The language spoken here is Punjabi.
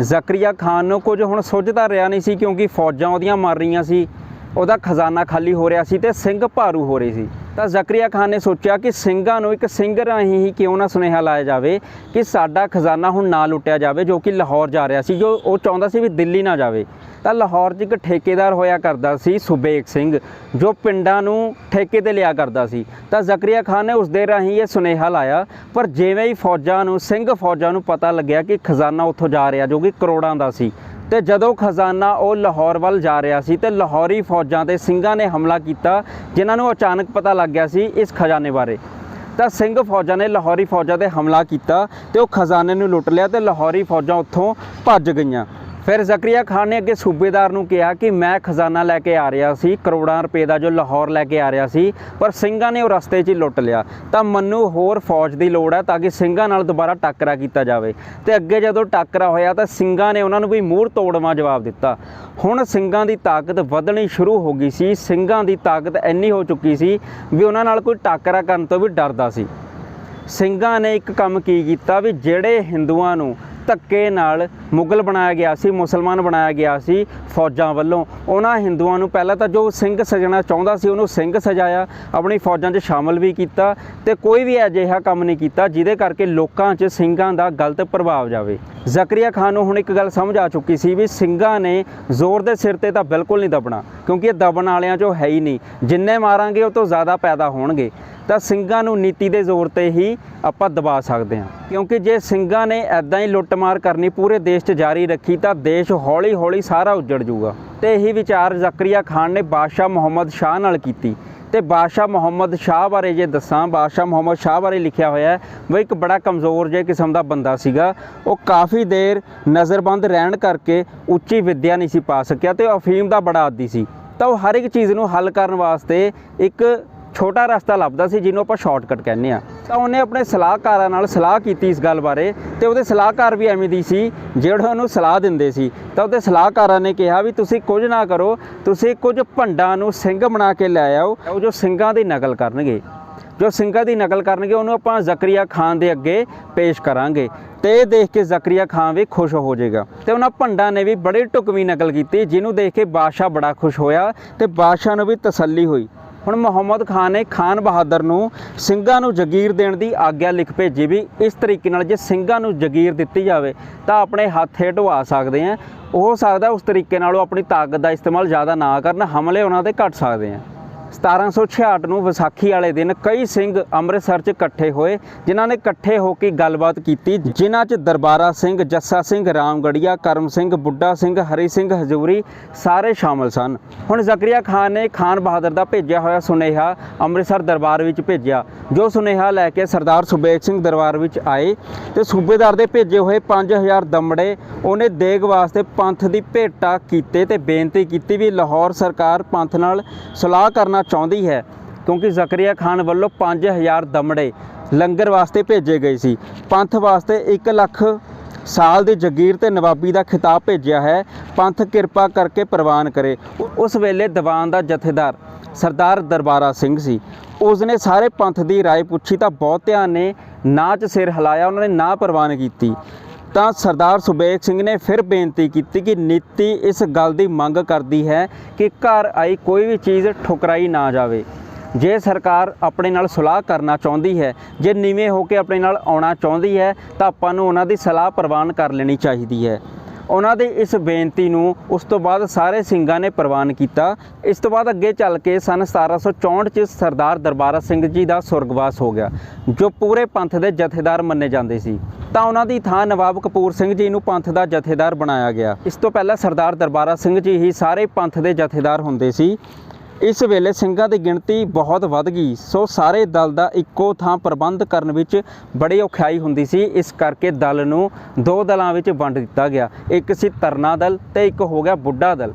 ਜ਼ਕਰੀਆ ਖਾਨ ਨੂੰ ਕੁਝ ਹੁਣ ਸੁੱਝਦਾ ਰਿਹਾ ਨਹੀਂ ਸੀ ਕਿਉਂਕਿ ਫੌਜਾਂ ਉਹਦੀਆਂ ਮਰ ਰਹੀਆਂ ਸੀ। ਉਹਦਾ ਖਜ਼ਾਨਾ ਖਾਲੀ ਹੋ ਰਿਹਾ ਸੀ ਤੇ ਸਿੰਘ ਭਾਰੂ ਹੋ ਰਹੇ ਸੀ। ਤਾਂ ਜ਼ਕਰੀਆ ਖਾਨ ਨੇ ਸੋਚਿਆ ਕਿ ਸਿੰਘਾਂ ਨੂੰ ਇੱਕ ਸਿੰਘ ਰਾਹੀਂ ਹੀ ਕਿਉਂ ਨਾ ਸੁਨੇਹਾ ਲਾਇਆ ਜਾਵੇ ਕਿ ਸਾਡਾ ਖਜ਼ਾਨਾ ਹੁਣ ਨਾ ਲੁੱਟਿਆ ਜਾਵੇ, ਜੋ ਕਿ ਲਾਹੌਰ ਜਾ ਰਿਹਾ ਸੀ, ਜੋ ਉਹ ਚਾਹੁੰਦਾ ਸੀ ਵੀ ਦਿੱਲੀ ਨਾ ਜਾਵੇ। ਤਾਂ ਲਾਹੌਰ 'ਚ ਇੱਕ ਠੇਕੇਦਾਰ ਹੋਇਆ ਕਰਦਾ ਸੀ ਸੁਬੇਕ ਸਿੰਘ, ਜੋ ਪਿੰਡਾਂ ਨੂੰ ਠੇਕੇ ਤੇ ਲਿਆ ਕਰਦਾ ਸੀ। ਤਾਂ ਜ਼ਕਰੀਆ ਖਾਨ ਨੇ ਉਸ ਦੇ ਰਾਹੀਂ ਇਹ ਸੁਨੇਹਾ ਲਾਇਆ, ਪਰ ਜਿਵੇਂ ਹੀ ਫੌਜਾਂ ਨੂੰ, ਸਿੰਘ ਫੌਜਾਂ ਨੂੰ ਪਤਾ ਲੱਗਿਆ ਕਿ ਖਜ਼ਾਨਾ ਉੱਥੋਂ ਜਾ ਰਿਹਾ, ਜੋ ਕਿ ਕਰੋੜਾਂ ਦਾ ਸੀ, ਤੇ ਜਦੋਂ ਖਜ਼ਾਨਾ ਉਹ ਲਾਹੌਰ ਵੱਲ ਜਾ ਰਿਹਾ ਸੀ, ਤੇ ਲਾਹੌਰੀ ਫੌਜਾਂ ਤੇ ਸਿੰਘਾਂ ਨੇ ਹਮਲਾ ਕੀਤਾ, ਜਿਨ੍ਹਾਂ ਨੂੰ ਅਚਾਨਕ ਪਤਾ ਲੱਗ ਗਿਆ ਸੀ ਇਸ ਖਜ਼ਾਨੇ ਬਾਰੇ। ਤਾਂ ਸਿੰਘ ਫੌਜਾਂ ਨੇ ਲਾਹੌਰੀ ਫੌਜਾਂ ਤੇ ਹਮਲਾ ਕੀਤਾ, ਤੇ ਉਹ ਖਜ਼ਾਨੇ ਨੂੰ ਲੁੱਟ ਲਿਆ, ਤੇ ਲਾਹੌਰੀ ਫੌਜਾਂ ਉੱਥੋਂ ਭੱਜ ਗਈਆਂ। ਫਿਰ ਜ਼ਕਰੀਆ ਖਾਨ ਨੇ ਅੱਗੇ ਸੂਬੇਦਾਰ ਨੂੰ ਕਿਹਾ ਕਿ ਮੈਂ ਖਜ਼ਾਨਾ ਲੈ ਕੇ ਆ ਰਿਹਾ ਸੀ, ਕਰੋੜਾਂ ਰੁਪਏ ਦਾ ਜੋ ਲਾਹੌਰ ਲੈ ਕੇ ਆ ਰਿਹਾ ਸੀ, ਪਰ ਸਿੰਘਾਂ ਨੇ ਉਹ ਰਸਤੇ 'ਚ ਹੀ ਲੁੱਟ ਲਿਆ। ਤਾਂ ਮੈਨੂੰ ਹੋਰ ਫੌਜ ਦੀ ਲੋੜ ਹੈ ਤਾਂ ਕਿ ਸਿੰਘਾਂ ਨਾਲ ਦੁਬਾਰਾ ਟੱਕਰਾ ਕੀਤਾ ਜਾਵੇ। ਤੇ ਅੱਗੇ ਜਦੋਂ ਟੱਕਰਾ ਹੋਇਆ ਤਾਂ ਸਿੰਘਾਂ ਨੇ ਉਹਨਾਂ ਨੂੰ ਵੀ ਮੂੰਹ ਤੋੜਵਾ ਜਵਾਬ ਦਿੱਤਾ। ਹੁਣ ਸਿੰਘਾਂ ਦੀ ਤਾਕਤ ਵਧਣੀ ਸ਼ੁਰੂ ਹੋ ਗਈ ਸੀ, ਸਿੰਘਾਂ ਦੀ ਤਾਕਤ ਇੰਨੀ ਹੋ ਚੁੱਕੀ ਸੀ ਵੀ ਉਹਨਾਂ ਨਾਲ ਕੋਈ ਟੱਕਰਾ ਕਰਨ ਤੋਂ ਵੀ ਡਰਦਾ ਸੀ। ਸਿੰਘਾਂ ਨੇ ਇੱਕ ਕੰਮ ਕੀ ਕੀਤਾ ਵੀ ਜਿਹੜੇ ਹਿੰਦੂਆਂ ਨੂੰ ਧੱਕੇ ਨਾਲ ਮੁਗਲ ਬਣਾਇਆ ਗਿਆ ਸੀ, ਮੁਸਲਮਾਨ ਬਣਾਇਆ ਗਿਆ ਸੀ ਫੌਜਾਂ ਵੱਲੋਂ। ਉਹਨਾਂ ਹਿੰਦੂਆਂ ਨੂੰ ਪਹਿਲਾਂ ਤਾਂ ਜੋ ਸਿੰਘ ਸਜਣਾ ਚਾਹੁੰਦਾ ਸੀ, ਉਹਨੂੰ ਸਿੰਘ ਸਜਾਇਆ, ਆਪਣੀ ਫੌਜਾਂ 'ਚ ਸ਼ਾਮਲ ਵੀ ਕੀਤਾ ਤੇ ਕੋਈ ਵੀ ਅਜਿਹਾ ਕੰਮ ਨਹੀਂ ਕੀਤਾ ਜਿਹਦੇ ਕਰਕੇ ਲੋਕਾਂ 'ਚ ਸਿੰਘਾਂ ਦਾ ਗਲਤ ਪ੍ਰਭਾਵ ਜਾਵੇ। ਜ਼ਕਰੀਆ ਖਾਨ ਨੂੰ ਹੁਣ ਇੱਕ ਗੱਲ ਸਮਝ ਆ ਚੁੱਕੀ ਸੀ ਵੀ ਸਿੰਘਾਂ ਨੇ ਜ਼ੋਰ ਦੇ ਸਿਰ ਤੇ ਤਾਂ ਬਿਲਕੁਲ ਨਹੀਂ ਦਬਣਾ, ਕਿਉਂਕਿ ਇਹ ਦਬਣ ਵਾਲਿਆਂ 'ਚੋਂ ਹੈ ਹੀ ਨਹੀਂ। ਜਿੰਨੇ ਮਾਰਾਂਗੇ, ਉਹ ਤੋਂ ਜ਼ਿਆਦਾ ਪੈਦਾ ਹੋਣਗੇ। ਤਾਂ ਸਿੰਘਾਂ ਨੂੰ ਨੀਤੀ ਦੇ ਜ਼ੋਰ ਤੇ ਹੀ ਆਪਾਂ ਦਬਾ ਸਕਦੇ ਹਾਂ। ਕਿਉਂਕਿ ਜੇ ਸਿੰਘਾਂ ਨੇ ਐਦਾਂ ਹੀ ਲੁੱਟ ਲੁੱਟਮਾਰ ਕਰਨੀ ਪੂਰੇ ਦੇਸ਼ 'ਚ ਜਾਰੀ ਰੱਖੀ ਤਾਂ ਦੇਸ਼ ਹੌਲੀ-ਹੌਲੀ ਸਾਰਾ ਉੱਜੜ ਜਾਊਗਾ। ਤੇ ਇਹੀ ਵਿਚਾਰ ਜ਼ਕਰੀਆ ਖਾਨ ਨੇ ਬਾਦਸ਼ਾਹ ਮੁਹੰਮਦ ਸ਼ਾਹ ਨਾਲ ਕੀਤੀ। ਤੇ ਬਾਦਸ਼ਾਹ ਮੁਹੰਮਦ ਸ਼ਾਹ ਬਾਰੇ ਜੇ ਦੱਸਾਂ, ਬਾਦਸ਼ਾਹ ਮੁਹੰਮਦ ਸ਼ਾਹ ਬਾਰੇ ਲਿਖਿਆ ਹੋਇਆ ਹੈ ਉਹ ਇੱਕ ਬੜਾ ਕਮਜ਼ੋਰ ਜਿਹੇ ਕਿਸਮ ਦਾ ਬੰਦਾ ਸੀਗਾ। ਉਹ ਕਾਫੀ ਦੇਰ ਨਜ਼ਰਬੰਦ ਰਹਿਣ ਕਰਕੇ ਉੱਚੀ ਵਿੱਦਿਆ ਨਹੀਂ ਸੀ ਪਾ ਸਕਿਆ ਤੇ ਅਫੀਮ ਦਾ ਬੜਾ ਆਦੀ ਸੀ। ਤਾਂ ਉਹ ਹਰ ਇੱਕ ਚੀਜ਼ ਨੂੰ ਹੱਲ ਕਰਨ ਵਾਸਤੇ ਇੱਕ ਛੋਟਾ ਰਸਤਾ ਲੱਭਦਾ ਸੀ ਜਿਹਨੂੰ ਆਪਾਂ ਸ਼ਾਰਟਕਟ ਕਹਿੰਦੇ ਆ ਤਾਂ ਉਹਨੇ ਆਪਣੇ ਸਲਾਹਕਾਰਾਂ ਨਾਲ ਸਲਾਹ ਕੀਤੀ ਇਸ ਗੱਲ ਬਾਰੇ ਤੇ ਉਹਦੇ ਸਲਾਹਕਾਰ ਵੀ ਐਵੇਂ ਦੀ ਸੀ ਜਿਹੜੇ ਉਹਨੂੰ ਸਲਾਹ ਦਿੰਦੇ ਸੀ। ਤਾਂ ਉਹਦੇ ਸਲਾਹਕਾਰਾਂ ਨੇ ਕਿਹਾ ਵੀ ਤੁਸੀਂ ਕੁਝ ਨਾ ਕਰੋ, ਤੁਸੀਂ ਕੁਝ ਭੰਡਾਂ ਨੂੰ ਸਿੰਘ ਬਣਾ ਕੇ ਲੈ ਆਓ, ਉਹ ਜੋ ਸਿੰਘਾਂ ਦੀ ਨਕਲ ਕਰਨਗੇ। ਜੋ ਸਿੰਘਾਂ ਦੀ ਨਕਲ ਕਰਨਗੇ, ਉਹਨੂੰ ਆਪਾਂ ਜ਼ਕਰੀਆ ਖਾਨ ਦੇ ਅੱਗੇ ਪੇਸ਼ ਕਰਾਂਗੇ ਤੇ ਇਹ ਦੇਖ ਕੇ ਜ਼ਕਰੀਆ ਖਾਨ ਵੀ ਖੁਸ਼ ਹੋ ਜਾਏਗਾ। ਤੇ ਉਹਨਾਂ ਭੰਡਾਂ ਨੇ ਵੀ ਬੜੇ ਢੁਕਵੀਂ ਨਕਲ ਕੀਤੀ, ਜਿਹਨੂੰ ਦੇਖ ਕੇ ਬਾਦਸ਼ਾਹ ਬੜਾ ਖੁਸ਼ ਹੋਇਆ ਤੇ ਬਾਦਸ਼ਾਹ ਨੂੰ ਵੀ ਤਸੱਲੀ ਹੋਈ। ਹੁਣ ਮੁਹੰਮਦ ਖਾਨ ਨੇ ਖਾਨ ਬਹਾਦਰ ਨੂੰ ਸਿੰਘਾਂ ਨੂੰ ਜਗੀਰ ਦੇਣ ਦੀ ਆਗਿਆ ਲਿਖ ਭੇਜੀ ਵੀ ਇਸ ਤਰੀਕੇ ਨਾਲ ਜੇ ਸਿੰਘਾਂ ਨੂੰ ਜਗੀਰ ਦਿੱਤੀ ਜਾਵੇ ਤਾਂ ਆਪਣੇ ਹੱਥ ਹੇਠਵਾ ਸਕਦੇ ਆ। ਹੋ ਸਕਦਾ ਉਸ ਤਰੀਕੇ ਨਾਲ ਉਹ ਆਪਣੀ ਤਾਕਤ ਦਾ ਇਸਤੇਮਾਲ ਜ਼ਿਆਦਾ ਨਾ ਕਰਨ, ਹਮਲੇ ਉਹਨਾਂ ਤੇ ਘਟ ਸਕਦੇ ਆ। 1766 ਨੂੰ ਵਿਸਾਖੀ ਵਾਲੇ ਦਿਨ ਕਈ ਸਿੰਘ ਅੰਮ੍ਰਿਤਸਰ 'ਚ ਇਕੱਠੇ ਹੋਏ, ਜਿਨ੍ਹਾਂ ਨੇ ਇਕੱਠੇ ਹੋ ਕੇ ਗੱਲਬਾਤ ਕੀਤੀ। ਜਿਨ੍ਹਾਂ 'ਚ ਦਰਬਾਰਾ ਸਿੰਘ, ਜੱਸਾ ਸਿੰਘ, ਰਾਮਗੜੀਆ, ਕਰਮ ਸਿੰਘ, ਬੁੱਢਾ ਸਿੰਘ, ਹਰੀ ਸਿੰਘ, ਹਜ਼ੂਰੀ ਸਾਰੇ ਸ਼ਾਮਲ ਸਨ। ਹੁਣ ਜ਼ਕਰੀਆ ਖਾਨ ਨੇ ਖਾਨ ਬਹਾਦਰ ਦਾ ਭੇਜਿਆ ਹੋਇਆ ਸੁਨੇਹਾ ਅੰਮ੍ਰਿਤਸਰ ਦਰਬਾਰ ਵਿੱਚ ਭੇਜਿਆ, ਜੋ ਸੁਨੇਹਾ ਲੈ ਕੇ ਸਰਦਾਰ ਸੁਬੇਗ ਸਿੰਘ ਦਰਬਾਰ ਵਿੱਚ ਆਏ ਤੇ ਸੂਬੇਦਾਰ ਦੇ ਭੇਜੇ ਹੋਏ 5000 ਦਮੜੇ ਉਹਨੇ ਦੇਗ ਵਾਸਤੇ ਪੰਥ ਦੀ ਭੇਟਾ ਕੀਤੇ ਤੇ ਬੇਨਤੀ ਕੀਤੀ ਵੀ ਲਾਹੌਰ ਸਰਕਾਰ ਪੰਥ ਨਾਲ ਸਲਾਹ ਕਰਨ ਚਾਹੁੰਦੀ ਹੈ ਕਿਉਂਕਿ ਜ਼ਕਰੀਆ ਖਾਨ ਵੱਲੋਂ 5000 ਦਮੜੇ ਲੰਗਰ ਵਾਸਤੇ ਭੇਜੇ ਗਏ ਸੀ ਪੰਥ ਵਾਸਤੇ 1 ਲੱਖ ਸਾਲ ਦੀ ਜਗੀਰ ਤੇ ਨਵਾਬੀ ਦਾ ਖਿਤਾਬ ਭੇਜਿਆ ਹੈ ਪੰਥ ਕਿਰਪਾ ਕਰਕੇ ਪ੍ਰਵਾਨ ਕਰੇ ਉ- ਉਸ ਵੇਲੇ ਦੀਵਾਨ ਦਾ ਜਥੇਦਾਰ ਸਰਦਾਰ ਦਰਬਾਰਾ ਸਿੰਘ ਸੀ ਉਸਨੇ ਸਾਰੇ ਪੰਥ ਦੀ رائے ਪੁੱਛੀ ਤਾਂ ਬਹੁਤਿਆਂ ਨੇ ਨਾ 'ਚ ਸਿਰ ਹਿਲਾਇਆ ਉਹਨਾਂ ਨੇ ਨਾ ਪ੍ਰਵਾਨ ਕੀਤੀ ਤਾਂ ਸਰਦਾਰ ਸੁਬੇਗ ਸਿੰਘ ਨੇ ਫਿਰ ਬੇਨਤੀ ਕੀਤੀ ਕਿ ਨੀਤੀ ਇਸ ਗੱਲ ਦੀ ਮੰਗ ਕਰਦੀ ਹੈ ਕਿ ਘਰ ਆਈ ਕੋਈ ਵੀ ਚੀਜ਼ ਠੁਕਰਾਈ ਨਾ ਜਾਵੇ। ਜੇ ਸਰਕਾਰ ਆਪਣੇ ਨਾਲ ਸਲਾਹ ਕਰਨਾ ਚਾਹੁੰਦੀ ਹੈ, ਜੇ ਨੀਵੇਂ ਹੋ ਕੇ ਆਪਣੇ ਨਾਲ ਆਉਣਾ ਚਾਹੁੰਦੀ ਹੈ, ਤਾਂ ਆਪਾਂ ਨੂੰ ਉਹਨਾਂ ਦੀ ਸਲਾਹ ਪ੍ਰਵਾਨ ਕਰ ਲੈਣੀ ਚਾਹੀਦੀ ਹੈ। ਉਹਨਾਂ ਦੀ ਇਸ ਬੇਨਤੀ ਨੂੰ ਉਸ ਤੋਂ ਬਾਅਦ ਸਾਰੇ ਸਿੰਘਾਂ ਨੇ ਪ੍ਰਵਾਨ ਕੀਤਾ। ਇਸ ਤੋਂ ਬਾਅਦ ਅੱਗੇ ਚੱਲ ਕੇ ਸਨ 1764 ਚ ਸਰਦਾਰ ਦਰਬਾਰਾ ਸਿੰਘ ਜੀ ਦਾ ਸੁਰਗਵਾਸ ਹੋ ਗਿਆ, ਜੋ ਪੂਰੇ ਪੰਥ ਦੇ ਜਥੇਦਾਰ ਮੰਨੇ ਜਾਂਦੇ ਸੀ। ਤਾਂ ਉਹਨਾਂ ਦੀ ਥਾਂ ਨਵਾਬ ਕਪੂਰ ਸਿੰਘ ਜੀ ਨੂੰ ਪੰਥ ਦਾ ਜਥੇਦਾਰ ਬਣਾਇਆ ਗਿਆ। ਇਸ ਤੋਂ ਪਹਿਲਾਂ ਸਰਦਾਰ ਦਰਬਾਰਾ ਸਿੰਘ ਜੀ ਹੀ ਸਾਰੇ ਪੰਥ ਦੇ ਜਥੇਦਾਰ ਹੁੰਦੇ ਸੀ। ਇਸ ਵੇਲੇ ਸਿੰਘਾਂ ਦੀ ਗਿਣਤੀ ਬਹੁਤ ਵੱਧ ਗਈ। ਸੋ ਸਾਰੇ ਦਲ ਦਾ ਇੱਕੋ ਥਾਂ ਪ੍ਰਬੰਧ ਕਰਨ ਵਿੱਚ ਬੜੀ ਔਖਿਆਈ ਹੁੰਦੀ ਸੀ। ਇਸ ਕਰਕੇ ਦਲ ਨੂੰ ਦੋ ਦਲਾਂ ਵਿੱਚ ਵੰਡ ਦਿੱਤਾ ਗਿਆ। ਇੱਕ ਸੀ ਤਰਨਾ ਦਲ ਤੇ ਇੱਕ ਹੋ ਗਿਆ ਬੁੱਢਾ ਦਲ।